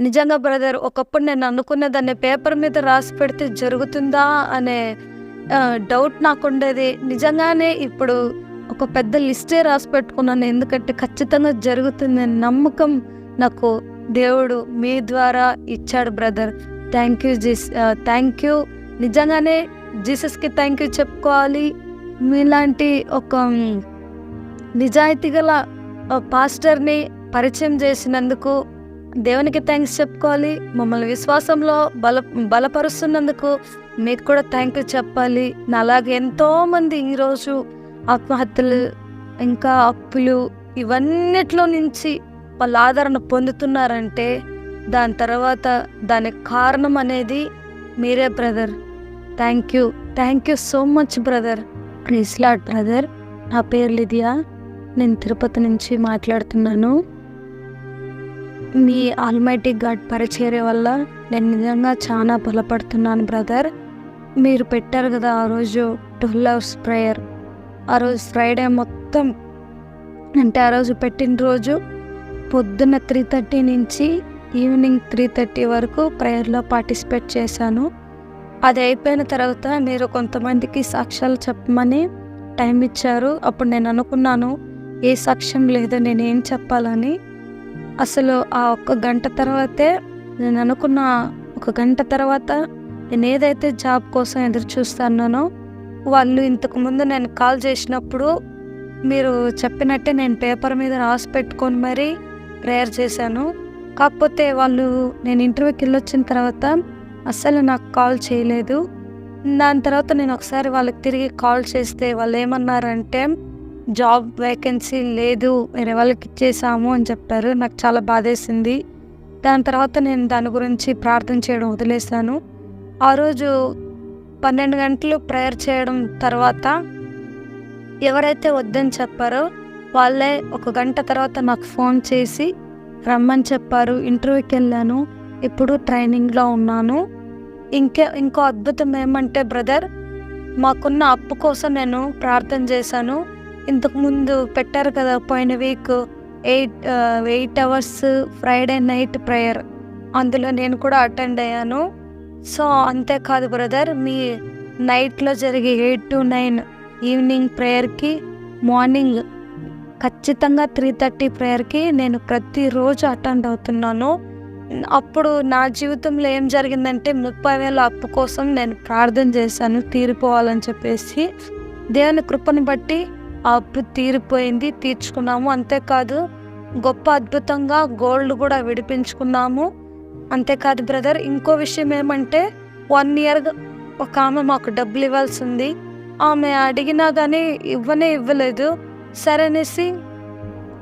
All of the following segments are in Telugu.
నిజంగా బ్రదర్ ఒకప్పుడు నేను అనుకున్న దాన్ని పేపర్ మీద రాసి పెడితే జరుగుతుందా అనే డౌట్ నాకు ఉండేది. నిజంగానే ఇప్పుడు ఒక పెద్ద లిస్టే రాసి పెట్టుకున్నాను. ఎందుకంటే ఖచ్చితంగా జరుగుతుంది నమ్మకం నాకు దేవుడు మీ ద్వారా ఇచ్చాడు brother thank you Jesus thank you నిజంగానే జీసస్కి థ్యాంక్ యూ చెప్పుకోవాలి. మీలాంటి ఒక నిజాయితీ గల పాస్టర్ని పరిచయం చేసినందుకు దేవునికి థ్యాంక్స్ చెప్పుకోవాలి. మమ్మల్ని విశ్వాసంలో బల బలపరుస్తున్నందుకు మీకు కూడా థ్యాంక్ యూ చెప్పాలి. నా అలాగే ఎంతోమంది ఈరోజు ఆత్మహత్యలు ఇంకా అప్పులు ఇవన్నిట్లో నుంచి వాళ్ళ ఆదరణ పొందుతున్నారంటే దాని తర్వాత దానికి కారణం అనేది మీరే brother. Thank you thank you so much brother. Praise the Lord brother నా పేరు లిదియా. నేను తిరుపతి నుంచి మాట్లాడుతున్నాను. మీ ఆల్మైటీ గాడ్ పరిచర్య వల్ల నేను నిజంగా చాలా బలపడుతున్నాను బ్రదర్. మీరు పెట్టారు కదా ఆ రోజు ట్వెల్వ్ అవర్స్ ప్రేయర్. ఆ రోజు ఫ్రైడే మొత్తం అంటే ఆ రోజు పెట్టిన రోజు పొద్దున్న త్రీ థర్టీ నుంచి ఈవినింగ్ త్రీ థర్టీ వరకు ప్రేయర్లో పార్టిసిపేట్ చేశాను. అది అయిపోయిన తర్వాత మీరు కొంతమందికి సాక్ష్యాలు చెప్పమని టైం ఇచ్చారు. అప్పుడు నేను అనుకున్నాను ఏ సాక్ష్యం లేదు నేనేం చెప్పాలని. అసలు ఆ ఒక్క గంట తర్వాతే నేను అనుకున్న ఒక గంట తర్వాత నేను ఏదైతే జాబ్ కోసం ఎదురు చూస్తున్నానో వాళ్ళు ఇంతకుముందు నేను కాల్ చేసినప్పుడు మీరు చెప్పినట్టే నేను పేపర్ మీద రాసి పెట్టుకొని మరీ ప్రేయర్ చేశాను. కాకపోతే వాళ్ళు నేను ఇంటర్వ్యూకి వెళ్ళొచ్చిన తర్వాత అస్సలు నాకు కాల్ చేయలేదు. దాని తర్వాత నేను ఒకసారి వాళ్ళకి తిరిగి కాల్ చేస్తే వాళ్ళు ఏమన్నారంటే జాబ్ వేకెన్సీ లేదు వేరే వాళ్ళకి ఇచ్చేసాము అని చెప్పారు. నాకు చాలా బాధేసింది. దాని తర్వాత నేను దాని గురించి ప్రార్థన చేయడం వదిలేశాను. ఆ రోజు పన్నెండు గంటలు ప్రేయర్ చేయడం తర్వాత ఎవరైతే వద్దని చెప్పారో వాళ్ళే ఒక గంట తర్వాత నాకు ఫోన్ చేసి రమ్మని చెప్పారు. ఇంటర్వ్యూకి వెళ్ళాను. ఇప్పుడు ట్రైనింగ్లో ఉన్నాను. ఇంకే ఇంకో అద్భుతం ఏమంటే బ్రదర్ మాకున్న అప్పు కోసం నేను ప్రార్థన చేశాను. ఇంతకుముందు పెట్టారు కదా పోయిన week eight eight hours Friday night prayer అందులో నేను కూడా అటెండ్ అయ్యాను. సో అంతేకాదు బ్రదర్ మీ నైట్లో జరిగే ఎయిట్ టు నైన్ ఈవినింగ్ ప్రేయర్కి మార్నింగ్ ఖచ్చితంగా త్రీ థర్టీ ప్రేయర్కి నేను ప్రతిరోజు అటెండ్ అవుతున్నాను. అప్పుడు నా జీవితంలో ఏం జరిగిందంటే ముప్పై వేల అప్పు కోసం నేను ప్రార్థన చేశాను తీరిపోవాలని చెప్పేసి. దేవుని కృపని బట్టి ఆ అప్పు తీరిపోయింది తీర్చుకున్నాము. అంతేకాదు గొప్ప అద్భుతంగా గోల్డ్ కూడా విడిపించుకున్నాము. అంతేకాదు బ్రదర్ ఇంకో విషయం ఏమంటే వన్ ఇయర్ ఒక ఆమె మాకు డబ్బులు ఇవ్వాల్సి ఉంది. ఆమె అడిగినా కానీ ఇవ్వనే ఇవ్వలేదు. సరే అనేసి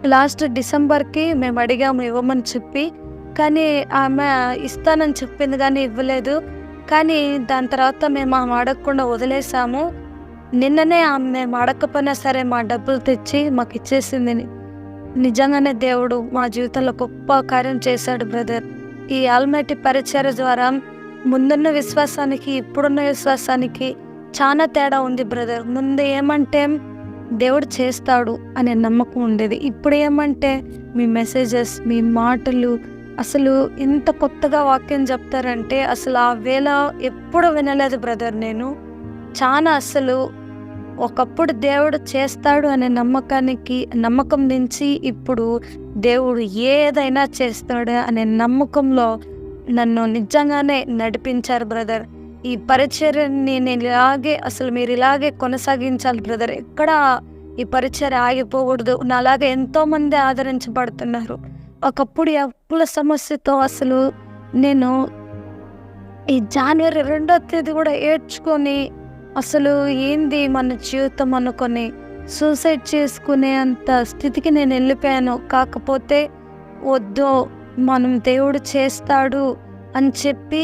లాస్ట్ డిసెంబర్కి మేము అడిగాము ఇవ్వమని చెప్పి. కానీ ఆమె ఇస్తానని చెప్పింది కానీ ఇవ్వలేదు. కానీ దాని తర్వాత మేము ఆమె అడగకుండా వదిలేసాము. నిన్ననే ఆమె మేము అడగకపోయినా సరే మా డబ్బులు తెచ్చి మాకు ఇచ్చేసింది నిజంగానే దేవుడు మా జీవితంలో గొప్ప కార్యం చేశాడు బ్రదర్. ఈ ఆల్మేటి పరిచయ ద్వారా ముందున్న విశ్వాసానికి ఇప్పుడున్న విశ్వాసానికి చాలా తేడా ఉంది బ్రదర్. ముందు ఏమంటే దేవుడు చేస్తాడు అనే నమ్మకం ఉండేది. ఇప్పుడు ఏమంటే మీ మెసేజెస్ మీ మాటలు అసలు ఇంత కొత్తగా వాక్యం చెప్తారంటే అసలు ఆ వేళ ఎప్పుడు వినలేదు బ్రదర్ నేను. చాలా అసలు ఒకప్పుడు దేవుడు చేస్తాడు అనే నమ్మకానికి నమ్మకం నుంచి ఇప్పుడు దేవుడు ఏదైనా చేస్తాడు అనే నమ్మకంలో నన్ను నిజంగానే నడిపించారు బ్రదర్. ఈ పరిచర్ని నేను ఇలాగే అసలు మీరు ఇలాగే కొనసాగించాలి బ్రదర్. ఎక్కడ ఈ పరిచర్ ఆగిపోకూడదు. నా అలాగే ఆదరించబడుతున్నారు. ఒకప్పుడు ఈ అప్పుల సమస్యతో అసలు నేను ఈ జనవరి రెండో తేదీ కూడా ఏడ్చుకొని అసలు ఏంది మన జీవితం అనుకొని సూసైడ్ చేసుకునే అంత స్థితికి నేను వెళ్ళిపోయాను. కాకపోతే వద్దు మనం దేవుడు చేస్తాడు అని చెప్పి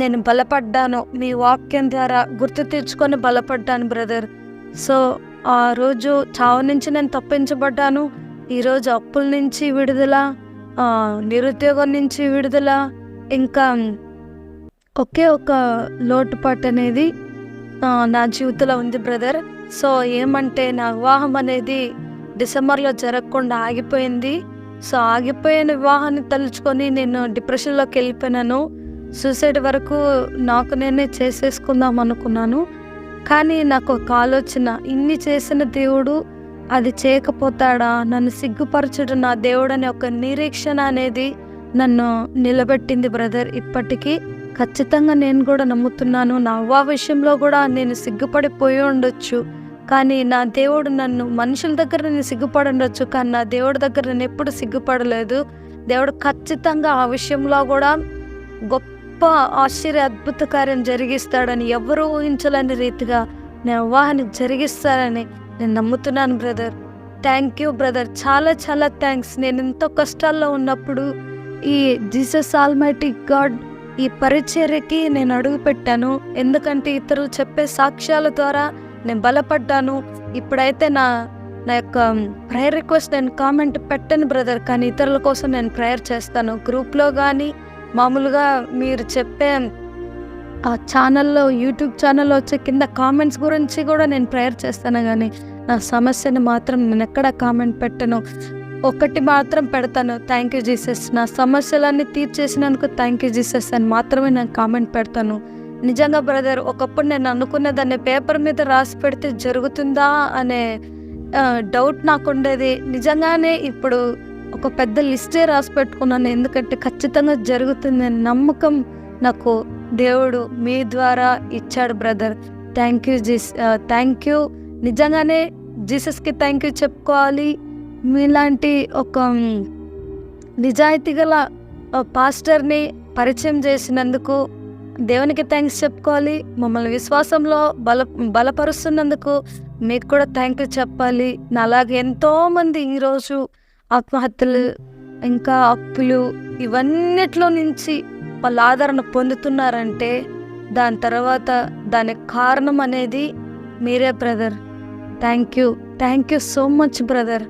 నేను బలపడ్డాను. మీ వాక్యం ద్వారా గుర్తు తెచ్చుకొని బలపడ్డాను బ్రదర్ సో ఆ రోజు చావు నుంచి నేను తప్పించబడ్డాను. ఈరోజు అప్పుల నుంచి విడుదల నిరుద్యోగం నుంచి విడుదల ఇంకా ఒకే ఒక లోటుపాటు అనేది నా జీవితంలో ఉంది బ్రదర్ సో ఏమంటే నా వివాహం అనేది డిసెంబర్లో జరగకుండా ఆగిపోయింది. సో ఆగిపోయిన వివాహాన్ని తలుచుకొని నేను డిప్రెషన్లోకి వెళ్ళిపోయినాను. సూసైడ్ వరకు నాకు నేనే చేసేసుకుందాం అనుకున్నాను. కానీ నాకు ఒక ఆలోచన ఇన్ని చేసిన దేవుడు అది చేయకపోతాడా? నన్ను సిగ్గుపరచడు నా దేవుడు అనే ఒక నిరీక్షణ అనేది నన్ను నిలబెట్టింది బ్రదర్ ఇప్పటికీ. ఖచ్చితంగా నేను కూడా నమ్ముతున్నాను. నా అవ్వ విషయంలో కూడా నేను సిగ్గుపడిపోయి ఉండొచ్చు. కానీ నా దేవుడు నన్ను మనుషుల దగ్గర నేను సిగ్గుపడి ఉండొచ్చు కానీ నా దేవుడి దగ్గర నేను ఎప్పుడు సిగ్గుపడలేదు. దేవుడు ఖచ్చితంగా ఆ విషయంలో కూడా గొప్ప ఆశ్చర్య అద్భుత కార్యం జరిగిస్తాడని ఎవరు ఊహించలేని రీతిగా నేను వివాహాన్ని జరిగిస్తారని నేను నమ్ముతున్నాను బ్రదర్. Thank you brother. చాలా చాలా థ్యాంక్స్. నేను ఎంతో కష్టాల్లో ఉన్నప్పుడు ఈ జీసస్ ఆల్మైటీ గాడ్ ఈ పరిచర్యకి నేను అడుగు పెట్టాను. ఎందుకంటే ఇతరులు చెప్పే సాక్ష్యాల ద్వారా నేను బలపడ్డాను. ఇప్పుడైతే నా నా యొక్క ప్రేయర్ రిక్వెస్ట్ నేను కామెంట్ పెట్టను బ్రదర్ కానీ ఇతరుల కోసం నేను ప్రేయర్ చేస్తాను. గ్రూప్లో కానీ మామూలుగా మీరు చెప్పే ఆ ఛానల్లో యూట్యూబ్ ఛానల్లో వచ్చే కింద కామెంట్స్ గురించి కూడా నేను ప్రేయర్ చేస్తాను. కానీ నా సమస్యని మాత్రం నేను ఎక్కడ కామెంట్ పెట్టను. ఒకటి మాత్రం పెడతాను. థ్యాంక్ యూ జీసస్ నా సమస్యలన్నీ తీర్చేసినందుకు థ్యాంక్ యూ జీసస్ అని మాత్రమే నేను కామెంట్ పెడతాను. నిజంగా బ్రదర్ ఒకప్పుడు నేను అనుకున్న దాన్ని పేపర్ మీద రాసి పెడితే జరుగుతుందా అనే డౌట్ నాకు ఉండేది. నిజంగానే ఇప్పుడు ఒక పెద్ద లిస్టే రాసి పెట్టుకున్నాను. ఎందుకంటే ఖచ్చితంగా జరుగుతుంది నమ్మకం నాకు దేవుడు మీ ద్వారా ఇచ్చాడు brother thank you Jesus thank you నిజంగానే జీసస్కి థ్యాంక్ యూ చెప్పుకోవాలి. మీలాంటి ఒక నిజాయితీ గల పాస్టర్ని పరిచయం చేసినందుకు దేవునికి థ్యాంక్స్ చెప్పుకోవాలి. మమ్మల్ని విశ్వాసంలో బల బలపరుస్తున్నందుకు మీకు కూడా థ్యాంక్ యూ చెప్పాలి. నాలాగే ఎంతోమంది ఈరోజు ఆత్మహత్యలు ఇంకా అప్పులు ఇవన్నిట్లో నుంచి వాళ్ళ ఆదరణ పొందుతున్నారంటే దాని తర్వాత దానికి కారణం అనేది మీరే brother. Thank you thank you so much brother.